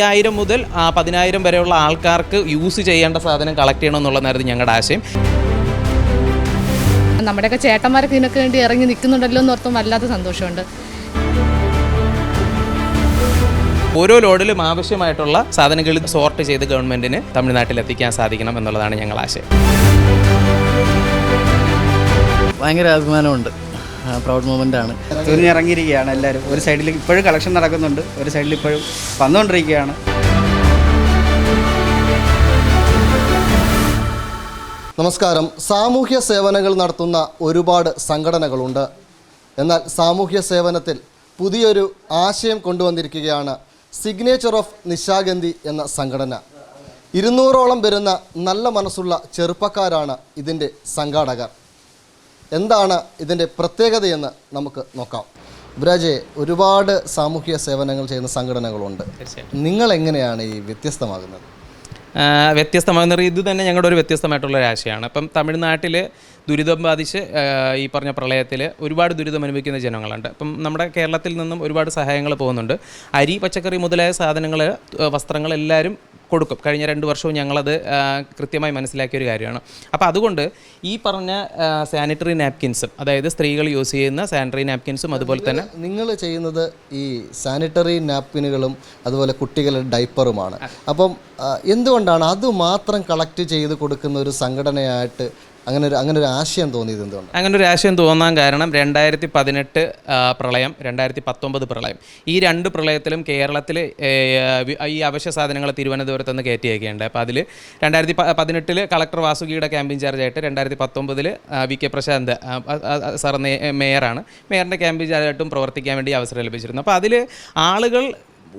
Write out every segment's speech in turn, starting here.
അയ്യായിരം മുതൽ ആ, പതിനായിരം വരെയുള്ള ആൾക്കാർക്ക് യൂസ് ചെയ്യേണ്ട സാധനം കളക്ട് ചെയ്യണം എന്നുള്ളതായിരുന്നു ഞങ്ങളുടെ ആശയം. നമ്മുടെയൊക്കെ ചേട്ടന്മാരൊക്കെ ഇതിനൊക്കെ വേണ്ടി ഇറങ്ങി നിൽക്കുന്നുണ്ടല്ലോ എന്ന് ഓർത്തും വല്ലാത്ത സന്തോഷമുണ്ട്. ഓരോ ലോഡിലും ആവശ്യമായിട്ടുള്ള സാധനങ്ങൾ സോർട്ട് ചെയ്ത് ഗവൺമെന്റിന് തമിഴ്നാട്ടിൽ എത്തിക്കാൻ സാധിക്കണം എന്നുള്ളതാണ് ഞങ്ങളുടെ ആശയം ഭയങ്കര അഭിമാനമുണ്ട്. പ്രൗഡ് മൂമെന്റ് ആണ്. തുനിഞ്ഞിറങ്ങിയിരിക്കുകയാണ് എല്ലാവരും. ഒരു സൈഡിൽ ഇപ്പോഴും കളക്ഷൻ നടക്കുന്നുണ്ട്. ഒരു സൈഡിൽ ഇപ്പോഴും വന്നുകൊണ്ടിരിക്കുകയാണ്. നമസ്കാരം. സാമൂഹ്യ സേവനങ്ങൾ നടത്തുന്ന ഒരുപാട് സംഘടനകളുണ്ട്. എന്നാൽ സാമൂഹ്യ സേവനത്തിൽ പുതിയൊരു ആശയം കൊണ്ടുവന്നിരിക്കുകയാണ് സിഗ്നേച്ചർ ഓഫ് നിശാഗന്ധി എന്ന സംഘടന. ഇരുന്നൂറോളം വരുന്ന നല്ല മനസ്സുള്ള ചെറുപ്പക്കാരാണ് ഇതിന്റെ സംഘാടകർ. എന്താണ് ഇതിന്റെ പ്രത്യേകതയെന്ന് നമുക്ക് നോക്കാം. ബ്രാജെ ഒരുപാട് സാമൂഹ്യ സേവനങ്ങൾ ചെയ്യുന്ന സംഘടനകളുണ്ട്. നിങ്ങൾ എങ്ങനെയാണ് ഈ വ്യത്യസ്തമാകുന്നത്? വ്യത്യസ്തമാകുന്ന ഇത് തന്നെ ഞങ്ങളുടെ ഒരു വ്യത്യസ്തമായിട്ടുള്ള ഒരു ആശയമാണ്. അപ്പം തമിഴ്നാട്ടിൽ ദുരിതം ബാധിച്ച് ഈ പറഞ്ഞ പ്രളയത്തിൽ ഒരുപാട് ദുരിതം അനുഭവിക്കുന്ന ജനങ്ങളുണ്ട്. അപ്പം നമ്മുടെ കേരളത്തിൽ നിന്നും ഒരുപാട് സഹായങ്ങൾ പോകുന്നുണ്ട്. അരി പച്ചക്കറി മുതലായ സാധനങ്ങൾ വസ്ത്രങ്ങൾ എല്ലാവരും കൊടുക്കും. കഴിഞ്ഞ രണ്ട് വർഷവും ഞങ്ങളത് കൃത്യമായി മനസ്സിലാക്കിയ ഒരു കാര്യമാണ്. അപ്പോൾ അതുകൊണ്ട് ഈ പറഞ്ഞ സാനിറ്ററി നാപ്കിൻസും അതായത് സ്ത്രീകൾ യൂസ് ചെയ്യുന്ന സാനിറ്ററി നാപ്കിൻസും അതുപോലെ തന്നെ നിങ്ങൾ ചെയ്യുന്നത് ഈ സാനിറ്ററി നാപ്കിനുകളും അതുപോലെ കുട്ടികളുടെ ഡൈപ്പറുമാണ് അപ്പം എന്തുകൊണ്ടാണ് അത് മാത്രം കളക്ട് ചെയ്ത് കൊടുക്കുന്ന ഒരു സംഘടനയായിട്ട് അങ്ങനെ ഒരു അങ്ങനെ ഒരു ആശയം തോന്നിയത് എന്തുകൊണ്ട്? അങ്ങനെ ഒരു ആശയം തോന്നാൻ കാരണം രണ്ടായിരത്തി പതിനെട്ട് പ്രളയം രണ്ടായിരത്തി പത്തൊമ്പത് പ്രളയം. ഈ രണ്ട് പ്രളയത്തിലും കേരളത്തിൽ ഈ അവശ്യ സാധനങ്ങൾ തിരുവനന്തപുരത്ത് നിന്ന് കയറ്റിയൊക്കെയുണ്ട് അപ്പോൾ അതിൽ രണ്ടായിരത്തി പതിനെട്ടിൽ കളക്ടർ വാസുകിയുടെ ക്യാമ്പ് ഇൻചാർജായിട്ട് രണ്ടായിരത്തി പത്തൊമ്പതിൽ വി കെ പ്രശാന്ത് സാർ മേയറാണ്. മേയറിന്റെ ക്യാമ്പ് ഇൻചാർജായിട്ടും പ്രവർത്തിക്കാൻ വേണ്ടി അവസരം ലഭിച്ചിരുന്നു. അപ്പോൾ അതിൽ ആളുകൾ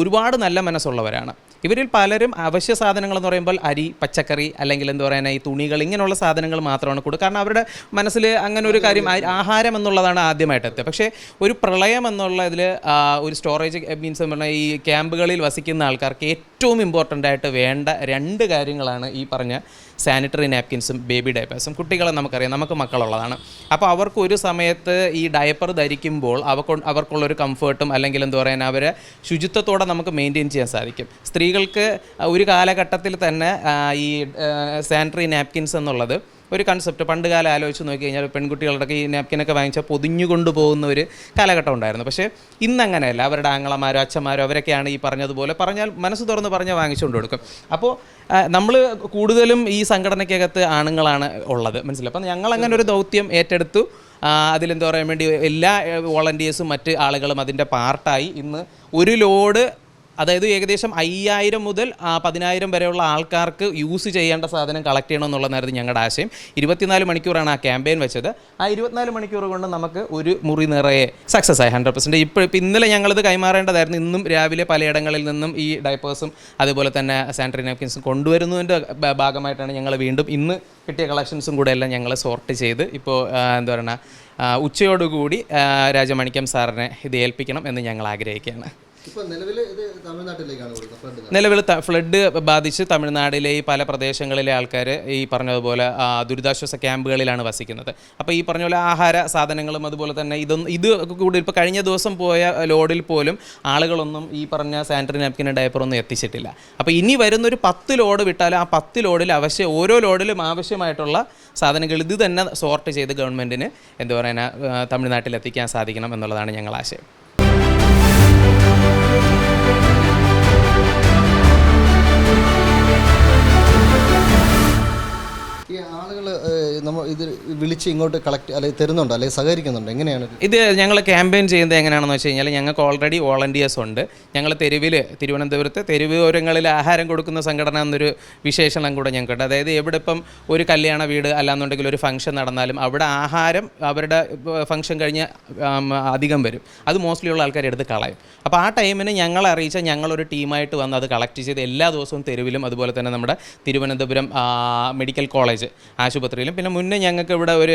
ഒരുപാട് നല്ല മനസ്സുള്ളവരാണ്. ഇവരിൽ പലരും അവശ്യ സാധനങ്ങൾ എന്ന് പറയുമ്പോൾ അരി പച്ചക്കറി അല്ലെങ്കിൽ എന്താ പറയുക ഈ തുണികൾ ഇങ്ങനെയുള്ള സാധനങ്ങൾ മാത്രമാണ് കൊടുക്കുക. കാരണം അവരുടെ മനസ്സിൽ അങ്ങനെ ഒരു കാര്യം ആഹാരം എന്നുള്ളതാണ് ആദ്യമായിട്ട് പക്ഷേ ഒരു പ്രളയം എന്നുള്ള ഇതിൽ ഒരു സ്റ്റോറേജ് മീൻസ് പറഞ്ഞാൽ ഈ ക്യാമ്പുകളിൽ വസിക്കുന്ന ആൾക്കാർക്ക് ഏറ്റവും ഇമ്പോർട്ടന്റ് ആയിട്ട് വേണ്ട രണ്ട് കാര്യങ്ങളാണ് ഈ പറഞ്ഞ സാനിറ്ററി നാപ്കിൻസും ബേബി ഡയപ്പേഴ്സും കുട്ടികളെ നമുക്കറിയാം നമുക്ക് മക്കളുള്ളതാണ്. അപ്പോൾ അവർക്ക് ഒരു സമയത്ത് ഈ ഡയപ്പർ ധരിക്കുമ്പോൾ അവർക്ക് അവർക്കുള്ളൊരു കംഫേർട്ടും അല്ലെങ്കിൽ എന്താ പറയുക അവരെ ശുചിത്വത്തോടെ നമുക്ക് മെയിന്റെയിൻ ചെയ്യാൻ സാധിക്കും. സ്ത്രീകൾക്ക് ഒരു കാലഘട്ടത്തിൽ തന്നെ ഈ സാനിറ്ററി നാപ്കിൻസ് എന്നുള്ളത് ഒരു കൺസെപ്റ്റ് പണ്ട് കാലം ആലോചിച്ച് നോക്കി കഴിഞ്ഞാൽ പെൺകുട്ടികളുടെ ഈ നാപ്കിനൊക്കെ വാങ്ങിച്ചാൽ പൊതിഞ്ഞു കൊണ്ടുപോകുന്ന ഒരു കാലഘട്ടം ഉണ്ടായിരുന്നു. പക്ഷേ ഇന്ന് അങ്ങനെയല്ല അവരുടെ ആങ്ങളമാരോ അച്ഛന്മാരോ അവരൊക്കെയാണ് ഈ പറഞ്ഞതുപോലെ പറഞ്ഞാൽ മനസ്സ് തുറന്ന് പറഞ്ഞാൽ വാങ്ങിച്ചുകൊണ്ട് കൊടുക്കും. അപ്പോൾ നമ്മൾ കൂടുതലും ഈ സംഘടനയ്ക്കകത്ത് ആണുങ്ങളാണ് ഉള്ളത്. മനസ്സിലായി? അപ്പം ഞങ്ങൾ അങ്ങനെ ഒരു ദൗത്യം ഏറ്റെടുത്തു. അതിലെന്താ പറയാൻ വേണ്ടി എല്ലാ വോളണ്ടിയേഴ്സും മറ്റ് ആളുകളും അതിന്റെ പാർട്ടായി ഇന്ന് ഒരു ലോഡ് അതായത് ഏകദേശം അയ്യായിരം മുതൽ പതിനായിരം വരെയുള്ള ആൾക്കാർക്ക് യൂസ് ചെയ്യേണ്ട സാധനം കളക്ട് ചെയ്യണം എന്നുള്ളതായിരുന്നു ഞങ്ങളുടെ ആശയം. ഇരുപത്തിനാല് മണിക്കൂറാണ് ആ ക്യാമ്പയിൻ വെച്ചത്. ആ ഇരുപത്തിനാല് മണിക്കൂർ കൊണ്ട് നമുക്ക് ഒരു മുറി നിറയെ സക്സസ് ആയി ഹൺഡ്രഡ് പെർസെന്റ് ഇപ്പോൾ ഇപ്പോൾ ഇന്നലെ ഞങ്ങളിത് കൈമാറേണ്ടതായിരുന്നു. ഇന്നും രാവിലെ പലയിടങ്ങളിൽ നിന്നും ഈ ഡൈപ്പേഴ്സും അതുപോലെ തന്നെ സാനിറ്ററി നാപ്കിൻസും കൊണ്ടുവരുന്നതിന്റെ ഭാഗമായിട്ടാണ് ഞങ്ങൾ വീണ്ടും ഇന്ന് കിട്ടിയ കളക്ഷൻസും കൂടെ എല്ലാം ഞങ്ങൾ സോർട്ട് ചെയ്ത് ഇപ്പോൾ എന്താ പറയുക ഉച്ചയോടുകൂടി രാജമണിക്കം സാറിനെ ഇത് ഏൽപ്പിക്കണം എന്ന് ഞങ്ങൾ ആഗ്രഹിക്കുകയാണ്. നിലവിൽ ഫ്ലഡ് ബാധിച്ച് തമിഴ്നാടിലെ ഈ പല പ്രദേശങ്ങളിലെ ആൾക്കാർ ഈ പറഞ്ഞതുപോലെ ദുരിതാശ്വാസ ക്യാമ്പുകളിലാണ് വസിക്കുന്നത്. അപ്പോൾ ഈ പറഞ്ഞ പോലെ ആഹാര സാധനങ്ങളും അതുപോലെ തന്നെ ഇതൊന്നും ഇത് കൂടി ഇപ്പോൾ കഴിഞ്ഞ ദിവസം പോയ ലോഡിൽ പോലും ആളുകളൊന്നും ഈ പറഞ്ഞ സാനിറ്ററി നാപ്കിൻ ഡയപ്പറൊന്നും എത്തിച്ചിട്ടില്ല. അപ്പോൾ ഇനി വരുന്നൊരു പത്ത് ലോഡ് വിട്ടാൽ ആ പത്ത് ലോഡിൽ അവശ്യം ഓരോ ലോഡിലും ആവശ്യമായിട്ടുള്ള സാധനങ്ങൾ ഇത് തന്നെ സോർട്ട് ചെയ്ത് ഗവൺമെന്റിന് എന്താ പറയുക തമിഴ്നാട്ടിൽ എത്തിക്കാൻ സാധിക്കണം എന്നുള്ളതാണ് ഞങ്ങൾ ആശയം. നമ്മൾ ഇത് വിളിച്ച് ഇങ്ങോട്ട് കളക്ട് അല്ലെങ്കിൽ തരുന്നുണ്ടോ? അല്ലെങ്കിൽ സഹകരിക്കുന്നുണ്ടോ? എങ്ങനെയാണ് ഇത്? ഞങ്ങൾ ക്യാമ്പയിൻ ചെയ്യുന്നത് എങ്ങനെയാണെന്ന് വെച്ച് കഴിഞ്ഞാൽ ഞങ്ങൾക്ക് ഓൾറെഡി വോളണ്ടിയേഴ്സ് ഉണ്ട്. ഞങ്ങൾ തെരുവിൽ തിരുവനന്തപുരത്ത് തെരുവോരങ്ങളിൽ ആഹാരം കൊടുക്കുന്ന സംഘടന എന്നൊരു വിശേഷണം കൂടെ ഞങ്ങൾക്കുണ്ട്. അതായത് എവിടെ ഇപ്പം ഒരു കല്യാണ വീട് അല്ലാന്നുണ്ടെങ്കിൽ ഒരു ഫംഗ്ഷൻ നടന്നാലും അവിടെ ആഹാരം അവരുടെ ഫംഗ്ഷൻ കഴിഞ്ഞ് അധികം വരും. അത് മോസ്റ്റ്ലി ഉള്ള ആൾക്കാർ എടുത്ത് കളയും. അപ്പോൾ ആ ടൈമിന് ഞങ്ങൾ അറിയിച്ച ഞങ്ങളൊരു ടീമായിട്ട് വന്ന് അത് കളക്ട് ചെയ്ത് എല്ലാ ദിവസവും തെരുവിലും അതുപോലെ തന്നെ നമ്മുടെ തിരുവനന്തപുരം മെഡിക്കൽ കോളേജ് ആശുപത്രിയിലും പിന്നെ മുൻ മുന്നേ ഞങ്ങൾക്ക് ഇവിടെ ഒരു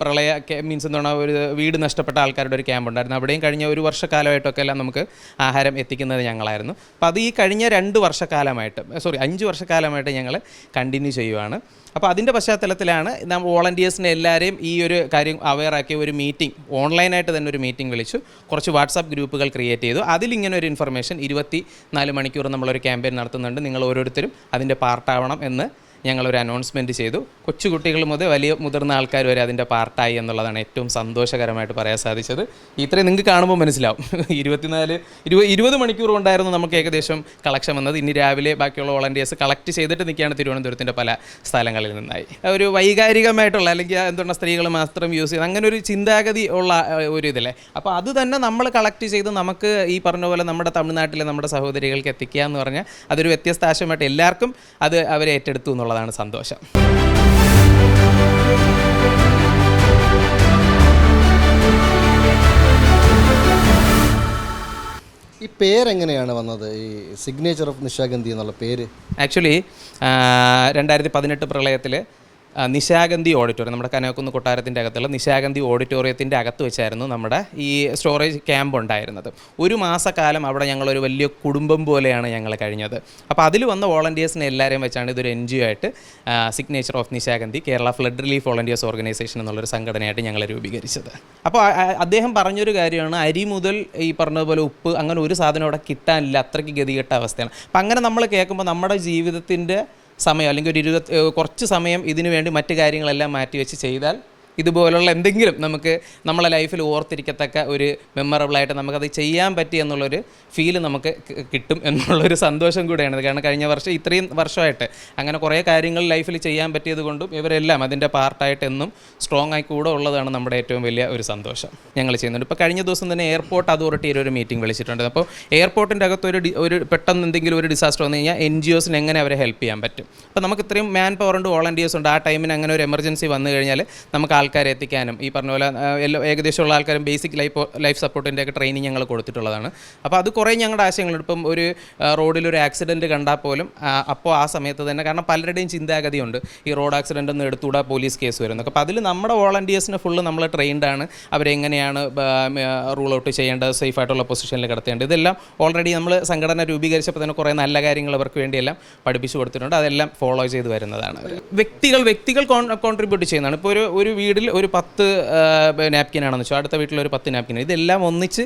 പ്രളയ മീൻസ് എന്താണ് ഒരു വീട് നഷ്ടപ്പെട്ട ആൾക്കാരുടെ ഒരു ക്യാമ്പ് ഉണ്ടായിരുന്നു. അവിടെയും കഴിഞ്ഞ ഒരു വർഷക്കാലമായിട്ടൊക്കെ എല്ലാം നമുക്ക് ആഹാരം എത്തിക്കുന്നത് ഞങ്ങളായിരുന്നു. അപ്പോൾ അത് ഈ കഴിഞ്ഞ രണ്ട് വർഷക്കാലമായിട്ട് സോറി അഞ്ച് വർഷക്കാലമായിട്ട് ഞങ്ങൾ കണ്ടിന്യൂ ചെയ്യുവാണ്. അപ്പോൾ അതിന്റെ പശ്ചാത്തലത്തിലാണ് നാം വോളണ്ടിയേഴ്സിനെ എല്ലാവരെയും ഈ ഒരു കാര്യം അവെയറാക്കിയ ഒരു മീറ്റിംഗ് ഓൺലൈനായിട്ട് തന്നെ ഒരു മീറ്റിംഗ് വിളിച്ചു. കുറച്ച് വാട്സാപ്പ് ഗ്രൂപ്പുകൾ ക്രിയേറ്റ് ചെയ്തു. അതിലിങ്ങനെ ഒരു ഇൻഫർമേഷൻ ഇരുപത്തി നാല് മണിക്കൂർ നമ്മളൊരു ക്യാമ്പയിൻ നടത്തുന്നുണ്ട്. നിങ്ങൾ ഓരോരുത്തരും അതിന്റെ പാർട്ടാവണം എന്ന് ഞങ്ങളൊരു അനൗൺസ്മെന്റ് ചെയ്തു. കൊച്ചുകുട്ടികൾ മുതൽ വലിയ മുതിർന്ന ആൾക്കാർ വരെ അതിന്റെ പാർട്ടായി എന്നുള്ളതാണ് ഏറ്റവും സന്തോഷകരമായിട്ട് പറയാൻ സാധിച്ചത്. ഇത്രയും നിങ്ങൾക്ക് കാണുമ്പോൾ മനസ്സിലാവും. ഇരുപത്തിനാല് ഇരുപത് ഇരുപത് മണിക്കൂർ കൊണ്ടായിരുന്നു നമുക്ക് ഏകദേശം കളക്ഷൻ വന്നത്. ഇനി രാവിലെ ബാക്കിയുള്ള വോളണ്ടിയേഴ്സ് കളക്ട് ചെയ്തിട്ട് നിൽക്കുകയാണ് തിരുവനന്തപുരത്തിന്റെ പല സ്ഥലങ്ങളിൽ നിന്നായി. ഒരു വൈകാരികമായിട്ടുള്ള അല്ലെങ്കിൽ എന്തുകൊണ്ട് സ്ത്രീകൾ മാത്രം യൂസ് ചെയ്യുന്ന അങ്ങനെ ഒരു ചിന്താഗതി ഉള്ള ഒരു ഇതില്ലേ? അപ്പോൾ അത് തന്നെ നമ്മൾ കളക്ട് ചെയ്ത് നമുക്ക് ഈ പറഞ്ഞ പോലെ നമ്മുടെ തമിഴ്നാട്ടിലെ നമ്മുടെ സഹോദരികൾക്ക് എത്തിക്കുക എന്ന് പറഞ്ഞാൽ അതൊരു വ്യത്യസ്ത ആശയമായിട്ട് എല്ലാവർക്കും അത് അവരെ ഏറ്റെടുത്തു എന്നുള്ളതാണ് സന്തോഷം. ഈ പേരെങ്ങനെയാണ് വന്നത്? ഈ സിഗ്നേച്ചർ ഓഫ് നിശാഗന്ധി എന്നുള്ള പേര്? ആക്ച്വലി രണ്ടായിരത്തി പതിനെട്ട് പ്രളയത്തിൽ നിശാഗന്ധി ഓഡിറ്റോറിയം നമ്മുടെ കനകക്കുന്ന് കൊട്ടാരത്തിന്റെ അകത്തുള്ള നിശാഗന്ധി ഓഡിറ്റോറിയത്തിന്റെ അകത്ത് വെച്ചായിരുന്നു നമ്മുടെ ഈ സ്റ്റോറേജ് ക്യാമ്പ് ഉണ്ടായിരുന്നത്. ഒരു മാസക്കാലം അവിടെ ഞങ്ങളൊരു വലിയ കുടുംബം പോലെയാണ് ഞങ്ങൾ കഴിഞ്ഞത്. അപ്പോൾ അതിൽ വന്ന വോളണ്ടിയേഴ്സിനെ എല്ലാവരെയും വെച്ചാണ് ഇതൊരു എൻ ജി ഒ ആയിട്ട് signature of Nishagandhi Kerala flood relief volunteers organisation എന്നുള്ളൊരു സംഘടനയായിട്ട് ഞങ്ങൾ രൂപീകരിച്ചത്. അപ്പോൾ അദ്ദേഹം പറഞ്ഞൊരു കാര്യമാണ് അരി മുതൽ ഈ പറഞ്ഞതുപോലെ ഉപ്പ് അങ്ങനെ ഒരു സാധനം അവിടെ കിട്ടാനില്ല അത്രയ്ക്ക് ഗതികെട്ട അവസ്ഥയാണ്. അപ്പം അങ്ങനെ നമ്മൾ കേൾക്കുമ്പോൾ നമ്മുടെ ജീവിതത്തിന്റെ സമയം അല്ലെങ്കിൽ ഒരു ഇരുപത് കുറച്ച് സമയം ഇതിനു വേണ്ടി മറ്റു കാര്യങ്ങളെല്ലാം മാറ്റിവെച്ച് ചെയ്താൽ ഇതുപോലുള്ള എന്തെങ്കിലും നമുക്ക് നമ്മളെ ലൈഫിൽ ഓർത്തിരിക്കത്തക്ക ഒരു മെമ്മറബിളായിട്ട് നമുക്കത് ചെയ്യാൻ പറ്റി എന്നുള്ളൊരു ഫീൽ നമുക്ക് കിട്ടും എന്നുള്ളൊരു സന്തോഷം കൂടെയാണ്. കാരണം കഴിഞ്ഞ വർഷം ഇത്രയും വർഷമായിട്ട് അങ്ങനെ കുറേ കാര്യങ്ങൾ ലൈഫിൽ ചെയ്യാൻ പറ്റിയത് കൊണ്ടും ഇവരെല്ലാം അതിന്റെ പാർട്ടായിട്ട് എന്നും സ്ട്രോങ് ആയി കൂടെ ഉള്ളതാണ് നമ്മുടെ ഏറ്റവും വലിയ ഒരു സന്തോഷം. ഞങ്ങൾ ചെയ്യുന്നുണ്ട്. ഇപ്പോൾ കഴിഞ്ഞ ദിവസം തന്നെ എയർപോർട്ട് അതോറിറ്റിയിൽ ഒരു മീറ്റിംഗ് വിളിച്ചിട്ടുണ്ട്. അപ്പോൾ എയർപോർട്ടിന്റെ അകത്ത് ഒരു ഒരു പെട്ടെന്ന് എന്തെങ്കിലും ഒരു ഡിസാസ്റ്റർ വന്നു കഴിഞ്ഞാൽ എൻ ജി ഒസിന് എങ്ങനെ അവരെ ഹെൽപ്പ് ചെയ്യാൻ പറ്റും? അപ്പോൾ നമുക്ക് ഇത്രയും മാൻ പവർ ഉണ്ട് വോളണ്ടിയേഴ്സ് ഉണ്ട്. ആ ടൈമിന് അങ്ങനെ ഒരു എമർജൻസി വന്നു കഴിഞ്ഞാൽ നമുക്ക് ആൾക്കാരെ എത്തിക്കാനും ഈ പറഞ്ഞ പോലെ എല്ലാ ഏകദേശമുള്ള ആൾക്കാരും ബേസിക് ലൈഫ് ലൈഫ് സപ്പോർട്ടിന്റെ ഒക്കെ ട്രെയിനിങ് ഞങ്ങൾ കൊടുത്തിട്ടുള്ളതാണ്. അപ്പോൾ അത് കുറേ ഞങ്ങളുടെ ആശയങ്ങളുണ്ട് ഇപ്പം ഒരു റോഡിൽ ഒരു ആക്സിഡന്റ് കണ്ടാൽ പോലും അപ്പോൾ ആ സമയത്ത് തന്നെ കാരണം പലരുടെയും ചിന്താഗതിയുണ്ട്. ഈ റോഡ് ആക്സിഡന്റ് ഒന്നും എടുത്തുകൂടാ പോലീസ് കേസ് വരുന്നത് അപ്പോൾ അതിൽ നമ്മുടെ വോളണ്ടിയേഴ്സിന് ഫുള്ള് നമ്മൾ ട്രെയിൻഡ് ആണ്. അവരെങ്ങനെയാണ് റൂൾ ഔട്ട് ചെയ്യേണ്ടത് സേഫ് ആയിട്ടുള്ള പൊസിഷനിൽ കിടത്തേണ്ടത്. ഇതെല്ലാം ഓൾറെഡി നമ്മൾ സംഘടന രൂപീകരിച്ചപ്പോൾ തന്നെ കുറേ നല്ല കാര്യങ്ങൾ അവർക്ക് വേണ്ടിയെല്ലാം പഠിപ്പിച്ചു കൊടുത്തിട്ടുണ്ട്. അതെല്ലാം ഫോളോ ചെയ്ത് വരുന്നതാണ്. വ്യക്തികൾ വ്യക്തികൾ കോൺട്രിബ്യൂട്ട് ചെയ്യുന്നതാണ്. ഇപ്പോൾ ഒരു ഒരു വീട്ടിൽ ഒരു പത്ത് നാപ്കിൻ ആണെന്ന് വെച്ചാൽ അടുത്ത വീട്ടിൽ ഒരു പത്ത് നാപ്കിൻ ഇതെല്ലാം ഒന്നിച്ച്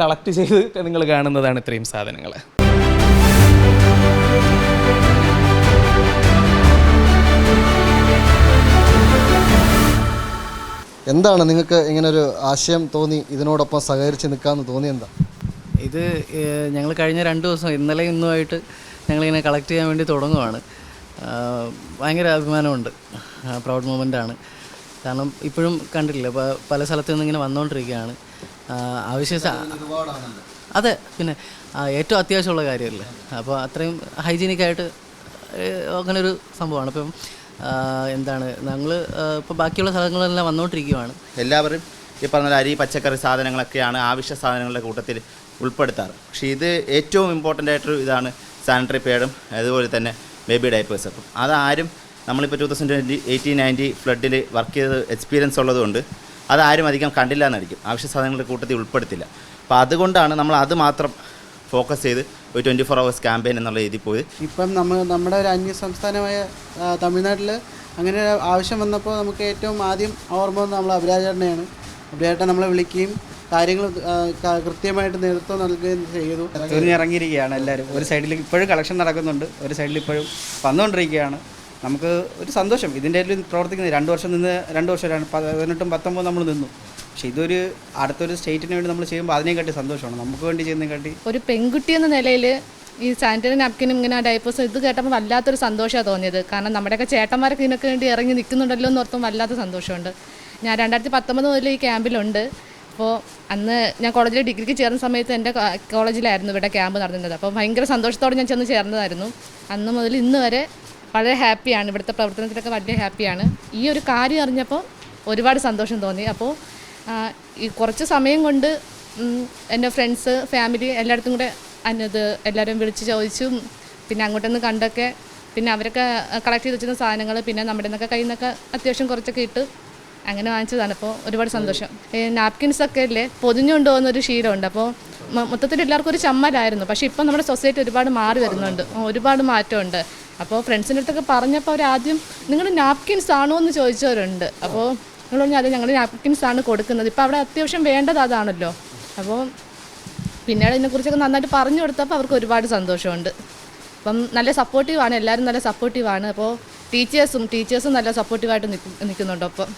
കളക്ട് ചെയ്ത് നിങ്ങൾ കാണുന്നതാണ് ഇത്രയും സാധനങ്ങൾ. എന്താണ് നിങ്ങൾക്ക് ഇങ്ങനെ ഒരു ആശയം തോന്നി ഇതിനോടൊപ്പം സഹകരിച്ച് നിൽക്കാമെന്ന് തോന്നി എന്താ? ഇത് ഞങ്ങൾ കഴിഞ്ഞ രണ്ട് ദിവസം ഇന്നലെ ഇന്നുമായിട്ട് ഞങ്ങളിങ്ങനെ കളക്ട് ചെയ്യാൻ വേണ്ടി തുടങ്ങുവാണ്. ഭയങ്കര അഭിമാനമുണ്ട്. പ്രൗഡ് മൂമെന്റ് ആണ്. കാരണം ഇപ്പോഴും കണ്ടിട്ടില്ല പല സ്ഥലത്തു നിന്ന് ഇങ്ങനെ വന്നുകൊണ്ടിരിക്കുകയാണ് ആവശ്യ അതെ പിന്നെ ഏറ്റവും അത്യാവശ്യമുള്ള കാര്യമല്ലേ. അപ്പോൾ അത്രയും ഹൈജീനിക്കായിട്ട് അങ്ങനെ ഒരു സംഭവമാണ്. ഇപ്പം എന്താണ് ഞങ്ങൾ ഇപ്പോൾ ബാക്കിയുള്ള സ്ഥലങ്ങളെല്ലാം വന്നുകൊണ്ടിരിക്കുകയാണ് എല്ലാവരും ഈ പറഞ്ഞ അരി പച്ചക്കറി സാധനങ്ങളൊക്കെയാണ് ആവശ്യ സാധനങ്ങളുടെ കൂട്ടത്തിൽ ഉൾപ്പെടുത്താറ്. പക്ഷേ ഇത് ഏറ്റവും ഇമ്പോർട്ടന്റ് ആയിട്ടൊരു ഇതാണ് സാനിറ്ററി പേഡും അതുപോലെ തന്നെ ബേബി ഡൈപ്പേഴ്സ് അപ്പം അതാരും നമ്മളിപ്പോൾ two thousand twenty eighteen ninety ഫ്ലഡിൽ work ചെയ്ത് എക്സ്പീരിയൻസ് ഉള്ളതുകൊണ്ട് അതാരും അധികം കണ്ടില്ല എന്നായിരിക്കും. ആവശ്യ സാധനങ്ങളുടെ കൂട്ടത്തിൽ ഉൾപ്പെടുത്തില്ല. അപ്പോൾ അതുകൊണ്ടാണ് നമ്മൾ അത് മാത്രം ഫോക്കസ് ചെയ്ത് ഒരു ട്വന്റി ഫോർ അവേഴ്സ് ക്യാമ്പയിൻ എന്നുള്ള രീതിയിൽ പോയി ഇപ്പം നമ്മൾ നമ്മുടെ ഒരു അന്യ സംസ്ഥാനമായ തമിഴ്നാട്ടിൽ അങ്ങനെ ഒരു ആവശ്യം വന്നപ്പോൾ നമുക്ക് ഏറ്റവും ആദ്യം ഓർമ്മ വന്നത് നമ്മൾ അഭിരാജേട്ടനെയാണ്. അഭിരാജേട്ടൻ നമ്മളെ വിളിക്കുകയും കാര്യങ്ങൾ കൃത്യമായിട്ട് നേതൃത്വം നൽകുകയും ചെയ്തു. ഇറങ്ങിയിരിക്കുകയാണ് എല്ലാവരും. ഒരു സൈഡിൽ ഇപ്പോഴും കളക്ഷൻ നടക്കുന്നുണ്ട്. ഒരു സൈഡിൽ ഇപ്പോഴും വന്നുകൊണ്ടിരിക്കുകയാണ്. നമുക്ക് ഒരു സന്തോഷം. ഇതിന്റെ പ്രവർത്തിക്കുന്ന രണ്ട് വർഷം നിന്ന് രണ്ട് വർഷം പതിനെട്ടും പത്തൊമ്പതും നമ്മൾ നിന്നു. പക്ഷേ ഇതൊരു അടുത്തൊരു സ്റ്റേറ്റിന് വേണ്ടി നമ്മൾ ചെയ്യുമ്പോൾ അതിനെക്കാട്ടി സന്തോഷമാണ്. നമുക്ക് വേണ്ടി ചെയ്യുന്നതിനെക്കാട്ടി ഒരു പെൺകുട്ടി എന്ന നിലയിൽ ഈ സാനിറ്ററി നാപ്കിനും ഇങ്ങനെ ഡൈപ്പേഴ്സും ഇത് കേട്ടപ്പോൾ വല്ലാത്തൊരു സന്തോഷമാണ് തോന്നിയത്. കാരണം നമ്മുടെയൊക്കെ ചേട്ടന്മാരൊക്കെ ഇതിനൊക്കെ വേണ്ടി ഇറങ്ങി നിൽക്കുന്നുണ്ടല്ലോ എന്ന് ഓർത്തും വല്ലാത്ത സന്തോഷമുണ്ട്. ഞാൻ രണ്ടായിരത്തി പത്തൊമ്പത് മുതൽ ഈ ക്യാമ്പിലുണ്ട്. അപ്പോൾ അന്ന് ഞാൻ കോളേജിൽ ഡിഗ്രിക്ക് ചേർന്ന സമയത്ത് എന്റെ കോളേജിലായിരുന്നു ഇവിടെ ക്യാമ്പ് നടന്നിരുന്നത്. അപ്പോൾ ഭയങ്കര സന്തോഷത്തോടെ ഞാൻ ചെന്ന് ചേർന്നതായിരുന്നു. അന്ന് മുതൽ ഇന്ന് വരെ വളരെ ഹാപ്പിയാണ്. ഇവിടുത്തെ പ്രവർത്തനത്തിലൊക്കെ വലിയ ഹാപ്പിയാണ്. ഈ ഒരു കാര്യം അറിഞ്ഞപ്പോൾ ഒരുപാട് സന്തോഷം തോന്നി. അപ്പോൾ ഈ കുറച്ച് സമയം കൊണ്ട് എന്റെ ഫ്രണ്ട്സ് ഫാമിലി എല്ലായിടത്തും കൂടെ അന്നത് എല്ലാവരും വിളിച്ച് ചോദിച്ചും. പിന്നെ അങ്ങോട്ടൊന്ന് കണ്ടൊക്കെ പിന്നെ അവരൊക്കെ കളക്ട് ചെയ്ത് വെച്ചിരുന്ന സാധനങ്ങൾ പിന്നെ നമ്മുടെ നിന്നൊക്കെ കയ്യിൽ നിന്നൊക്കെ അത്യാവശ്യം കുറച്ചൊക്കെ ഇട്ട് അങ്ങനെ വാങ്ങിച്ചതാണ്. അപ്പോൾ ഒരുപാട് സന്തോഷം. നാപ്കിൻസ് ഒക്കെ അല്ലേ പൊതിഞ്ഞുകൊണ്ട് പോകുന്ന ഒരു ശീലമുണ്ട്. അപ്പോൾ മൊത്തത്തിൽ എല്ലാവർക്കും ഒരു ചമ്മലായിരുന്നു. പക്ഷേ ഇപ്പം നമ്മുടെ സൊസൈറ്റി ഒരുപാട് മാറി വരുന്നുണ്ട്. ഒരുപാട് മാറ്റമുണ്ട്. അപ്പോൾ ഫ്രണ്ട്സിന്റെ അടുത്തൊക്കെ പറഞ്ഞപ്പോൾ അവർ ആദ്യം നിങ്ങൾ നാപ്കിൻസ് ആണോ? എന്ന് ചോദിച്ചവരുണ്ട്. അപ്പോൾ നിങ്ങൾ പറഞ്ഞു അതെ ഞങ്ങൾ നാപ്കിൻസ് ആണ് കൊടുക്കുന്നത്. ഇപ്പോൾ അവിടെ അത്യാവശ്യം വേണ്ടത് അതാണല്ലോ. അപ്പോൾ പിന്നീട് ഇതിനെക്കുറിച്ചൊക്കെ നന്നായിട്ട് പറഞ്ഞു കൊടുത്തപ്പോൾ അവർക്ക് ഒരുപാട് സന്തോഷമുണ്ട്. അപ്പം നല്ല സപ്പോർട്ടീവാണ് എല്ലാവരും നല്ല സപ്പോർട്ടീവാണ് അപ്പോൾ ടീച്ചേഴ്സും ടീച്ചേഴ്സും നല്ല സപ്പോർട്ടീവായിട്ട് നിൽക്കുന്നുണ്ട് അപ്പം